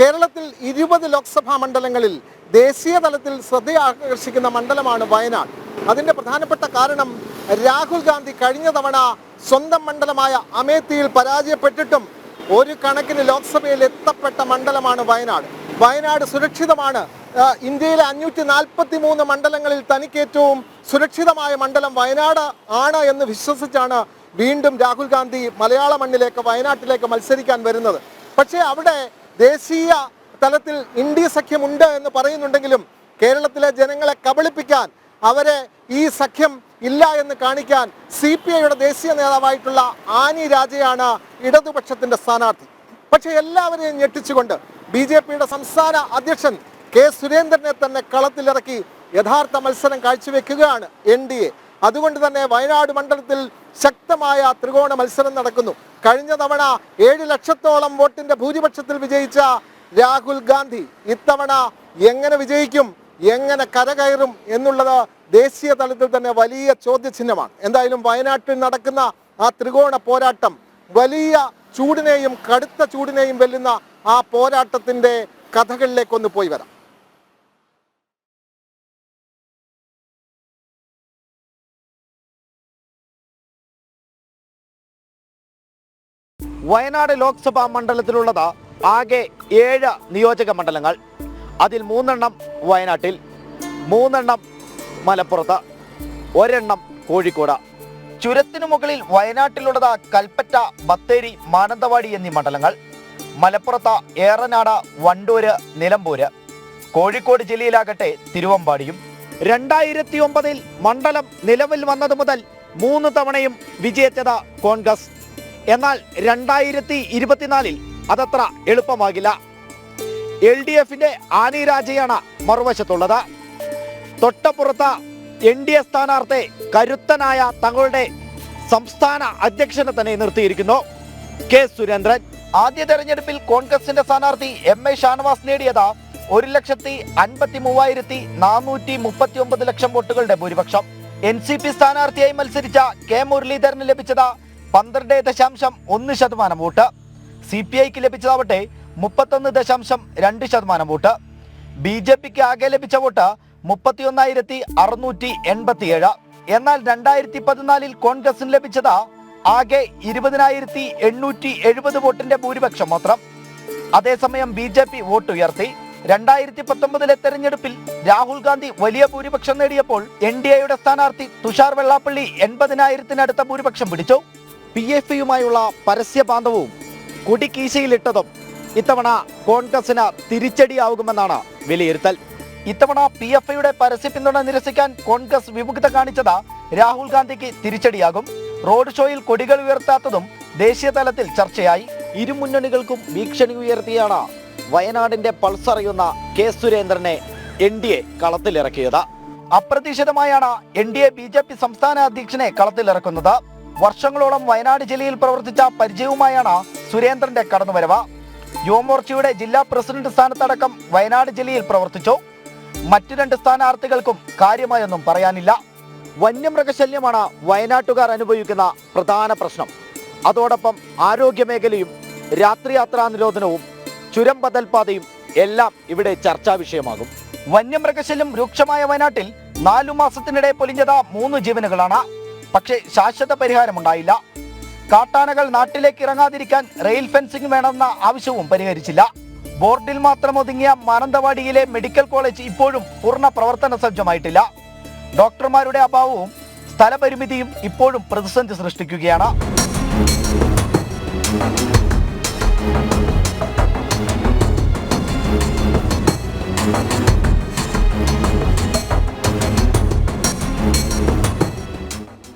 കേരളത്തിൽ ഇരുപത് ലോക്സഭാ മണ്ഡലങ്ങളിൽ ദേശീയ തലത്തിൽ ശ്രദ്ധ ആകർഷിക്കുന്ന മണ്ഡലമാണ് വയനാട്. അതിന്റെ പ്രധാനപ്പെട്ട കാരണം രാഹുൽ ഗാന്ധി കഴിഞ്ഞ തവണ സ്വന്തം മണ്ഡലമായ അമേത്തിയിൽ പരാജയപ്പെട്ടിട്ടും ഒരു കണക്കിന് ലോക്സഭയിൽ എത്തപ്പെട്ട മണ്ഡലമാണ് വയനാട്. വയനാട് സുരക്ഷിതമാണ്. ഇന്ത്യയിലെ അഞ്ഞൂറ്റി നാൽപ്പത്തി മൂന്ന് മണ്ഡലങ്ങളിൽ തനിക്ക് ഏറ്റവും സുരക്ഷിതമായ മണ്ഡലം വയനാട് ആണ് എന്ന് വിശ്വസിച്ചാണ് വീണ്ടും രാഹുൽ ഗാന്ധി മലയാള മണ്ണിലേക്ക് വയനാട്ടിലേക്ക് മത്സരിക്കാൻ വരുന്നത്. പക്ഷേ അവിടെ ദേശീയ തലത്തിൽ ഇന്ത്യ സഖ്യമുണ്ട് എന്ന് പറയുന്നുണ്ടെങ്കിലും കേരളത്തിലെ ജനങ്ങളെ കബളിപ്പിക്കാൻ അവരെ ഈ സഖ്യം ഇല്ല എന്ന് കാണിക്കാൻ സി പി ഐയുടെ ദേശീയ നേതാവായിട്ടുള്ള ആനി രാജയാണ് ഇടതുപക്ഷത്തിന്റെ സ്ഥാനാർത്ഥി. പക്ഷേ എല്ലാവരെയും ഞെട്ടിച്ചുകൊണ്ട് ബി ജെ പിയുടെ സംസ്ഥാന അധ്യക്ഷൻ കെ സുരേന്ദ്രനെ തന്നെ കളത്തിലിറക്കി യഥാർത്ഥ മത്സരം കാഴ്ചവെക്കുകയാണ് എൻ ഡി എ. അതുകൊണ്ട് തന്നെ വയനാട് മണ്ഡലത്തിൽ ശക്തമായ ത്രികോണ മത്സരം നടക്കുന്നു. കഴിഞ്ഞ തവണ ഏഴ് ലക്ഷത്തോളം വോട്ടിന്റെ ഭൂരിപക്ഷത്തിൽ വിജയിച്ച രാഹുൽ ഗാന്ധി ഇത്തവണ എങ്ങനെ വിജയിക്കും എങ്ങനെ കരകയറും എന്നുള്ളത് ദേശീയ തലത്തിൽ തന്നെ വലിയ ചോദ്യചിഹ്നമാണ്. എന്തായാലും വയനാട്ടിൽ നടക്കുന്ന ആ ത്രികോണ പോരാട്ടം വലിയ ചൂടിനെയും കടുത്ത ചൂടിനെയും വെല്ലുന്ന ആ പോരാട്ടത്തിന്റെ കഥകളിലേക്കൊന്ന് പോയി വരാം. വയനാട് ലോക്സഭാ മണ്ഡലത്തിലുള്ളത് ആകെ ഏഴ് നിയോജക മണ്ഡലങ്ങൾ. അതിൽ മൂന്നെണ്ണം വയനാട്ടിൽ മൂന്നെണ്ണം മലപ്പുറത്ത് ഒരെണ്ണം കോഴിക്കോട്. ചുരത്തിനു മുകളിൽ വയനാട്ടിലുള്ളത് കൽപ്പറ്റ ബത്തേരി മാനന്തവാടി എന്നീ മണ്ഡലങ്ങൾ. മലപ്പുറത്ത് ഏറനാട് വണ്ടൂര് നിലമ്പൂര്. കോഴിക്കോട് ജില്ലയിലാകട്ടെ തിരുവമ്പാടിയും. രണ്ടായിരത്തി ഒമ്പതിൽ മണ്ഡലം നിലവിൽ വന്നതു മുതൽ മൂന്ന് തവണയും വിജയിച്ചത് കോൺഗ്രസ്. എന്നാൽ രണ്ടായിരത്തി ഇരുപത്തിനാലിൽ അതത്ര എളുപ്പമാകില്ല. എൽ ഡി എഫിന്റെ ആനി രാജയാണ് മറുവശത്തുള്ളത്. തൊട്ടപ്പുറത്ത് എൻ ഡി എ സ്ഥാനാർത്ഥി കരുത്തനായ തങ്ങളുടെ സംസ്ഥാന അധ്യക്ഷനെ തന്നെ നിർത്തിയിരിക്കുന്നു. കെ സുരേന്ദ്രൻ. ആദ്യ തെരഞ്ഞെടുപ്പിൽ കോൺഗ്രസിന്റെ സ്ഥാനാർത്ഥി എം എ ഷാനവാസ് നേടിയത് ഒരു ലക്ഷത്തി അൻപത്തി മൂവായിരത്തി നാനൂറ്റി മുപ്പത്തി ഒമ്പത് ലക്ഷം വോട്ടുകളുടെ ഭൂരിപക്ഷം. എൻ സി പി സ്ഥാനാർത്ഥിയായി മത്സരിച്ച കെ മുരളീധരന് ലഭിച്ചത് പന്ത്രണ്ട് ദശാംശം ഒന്ന് ശതമാനം വോട്ട്. സി പി ഐക്ക് ലഭിച്ചതാവട്ടെ മുപ്പത്തൊന്ന് ദശാംശം രണ്ട് ശതമാനം വോട്ട്. ബി ജെ പിക്ക് ആകെ ലഭിച്ച വോട്ട് മുപ്പത്തിയൊന്നായിരത്തി അറുന്നൂറ്റി എൺപത്തിയേഴ്. എന്നാൽ രണ്ടായിരത്തി പതിനാലിൽ കോൺഗ്രസിന് ലഭിച്ചത് ആകെ ഇരുപതിനായിരത്തി എണ്ണൂറ്റി എഴുപത് വോട്ടിന്റെ ഭൂരിപക്ഷം മാത്രം. അതേസമയം ബി ജെ പി വോട്ട് ഉയർത്തി. രണ്ടായിരത്തി പത്തൊമ്പതിലെ തെരഞ്ഞെടുപ്പിൽ രാഹുൽ ഗാന്ധി വലിയ ഭൂരിപക്ഷം നേടിയപ്പോൾ എൻ ഡി എയുടെ സ്ഥാനാർത്ഥി തുഷാർ വെള്ളാപ്പള്ളി എൺപതിനായിരത്തിനടുത്ത ഭൂരിപക്ഷം പിടിച്ചു. പി എഫ് യുമായുള്ള പരസ്യ ബാന്ധവവും കുടിക്കീശയിലിട്ടതും ഇത്തവണ കോൺഗ്രസിന് തിരിച്ചടിയാവുമെന്നാണ് വിലയിരുത്തൽ. ഇത്തവണ പി എഫ് ഐയുടെ പരസ്യ പിന്തുണ നിരസിക്കാൻ കോൺഗ്രസ് വിമുഖത കാണിച്ചത് രാഹുൽ ഗാന്ധിക്ക് തിരിച്ചടിയാകും. റോഡ് ഷോയിൽ കൊടികൾ ഉയർത്താത്തതും ദേശീയ തലത്തിൽ ചർച്ചയായി. ഇരുമുന്നണികൾക്കും ഭീഷണി ഉയർത്തിയാണ് വയനാടിന്റെ പൾസറിയുന്ന കെ സുരേന്ദ്രനെ എൻ ഡി എ കളത്തിലിറക്കിയത്. അപ്രതീക്ഷിതമായാണ് N D A B J P സംസ്ഥാന അധ്യക്ഷനെ കളത്തിലിറക്കുന്നത്. വർഷങ്ങളോളം വയനാട് ജില്ലയിൽ പ്രവർത്തിച്ച പരിചയവുമായാണ് സുരേന്ദ്രന്റെ കടന്നുവരവ്. യുവമോർച്ചയുടെ ജില്ലാ പ്രസിഡന്റ് സ്ഥാനത്തടക്കം വയനാട് ജില്ലയിൽ പ്രവർത്തിച്ചു. മറ്റു രണ്ട് സ്ഥാനാർത്ഥികൾക്കും കാര്യമായൊന്നും പറയാനില്ല. വന്യമൃഗശല്യമാണ് വയനാട്ടുകാർ അനുഭവിക്കുന്ന പ്രധാന പ്രശ്നം. അതോടൊപ്പം ആരോഗ്യമേഖലയും രാത്രിയാത്രാ നിരോധനവും ചുരം ബദൽപാതയും എല്ലാം ഇവിടെ ചർച്ചാ വിഷയമാകും. വന്യമൃഗശല്യം രൂക്ഷമായ വയനാട്ടിൽ നാലു മാസത്തിനിടെ പൊലിഞ്ഞത് മൂന്ന് ജീവനുകളാണ്. പക്ഷേ ശാശ്വത പരിഹാരമുണ്ടായില്ല കാട്ടാനകൾ നാട്ടിലേക്ക് ഇറങ്ങാതിരിക്കാൻ റെയിൽ ഫെൻസിംഗ് വേണമെന്ന ആവശ്യവും പരിഹരിച്ചില്ല. ബോർഡിൽ മാത്രം ഒതുങ്ങിയ മാനന്തവാടിയിലെ മെഡിക്കൽ കോളേജ് ഇപ്പോഴും പൂർണ പ്രവർത്തന സജ്ജമായിട്ടില്ല. ഡോക്ടർമാരുടെ അഭാവവും സ്ഥലപരിമിതിയും ഇപ്പോഴും പ്രതിസന്ധി സൃഷ്ടിക്കുകയാണ്.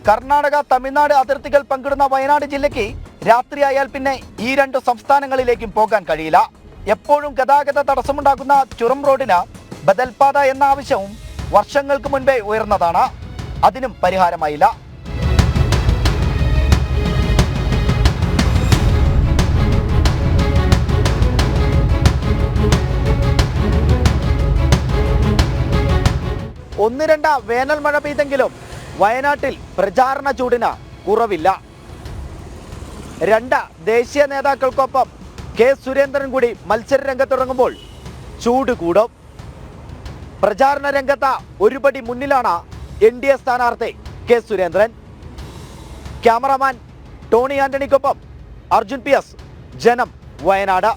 കർണാടക തമിഴ്നാട് അതിർത്തികൾ പങ്കിടുന്ന വയനാട് ജില്ലയ്ക്ക് രാത്രിയായാൽ പിന്നെ ഈ രണ്ട് സംസ്ഥാനങ്ങളിലേക്കും പോകാൻ കഴിയില്ല. എപ്പോഴും ഗതാഗത തടസ്സമുണ്ടാക്കുന്ന ചുരം റോഡിന് ബദൽപാത എന്ന ആവശ്യവും വർഷങ്ങൾക്ക് മുൻപേ ഉയർന്നതാണ്. അതിനും പരിഹാരമായില്ല. ഒന്ന് രണ്ട വേനൽ മഴ പെയ്തെങ്കിലും വയനാട്ടിൽ പ്രചാരണ ചൂടിന് കുറവില്ല. രണ്ട് ദേശീയ നേതാക്കൾക്കൊപ്പം കെ സുരേന്ദ്രൻ കൂടി മത്സര രംഗത്തിറങ്ങുമ്പോൾ ചൂട് കൂടും. പ്രചാരണ രംഗത്ത് ഒരുപടി മുന്നിലാണ് എൻ ഡി എ സ്ഥാനാർത്ഥി കെ സുരേന്ദ്രൻ. ക്യാമറാമാൻ ടോണി ആന്റണിക്കൊപ്പം അർജുൻ പി എസ് ജനം വയനാട്.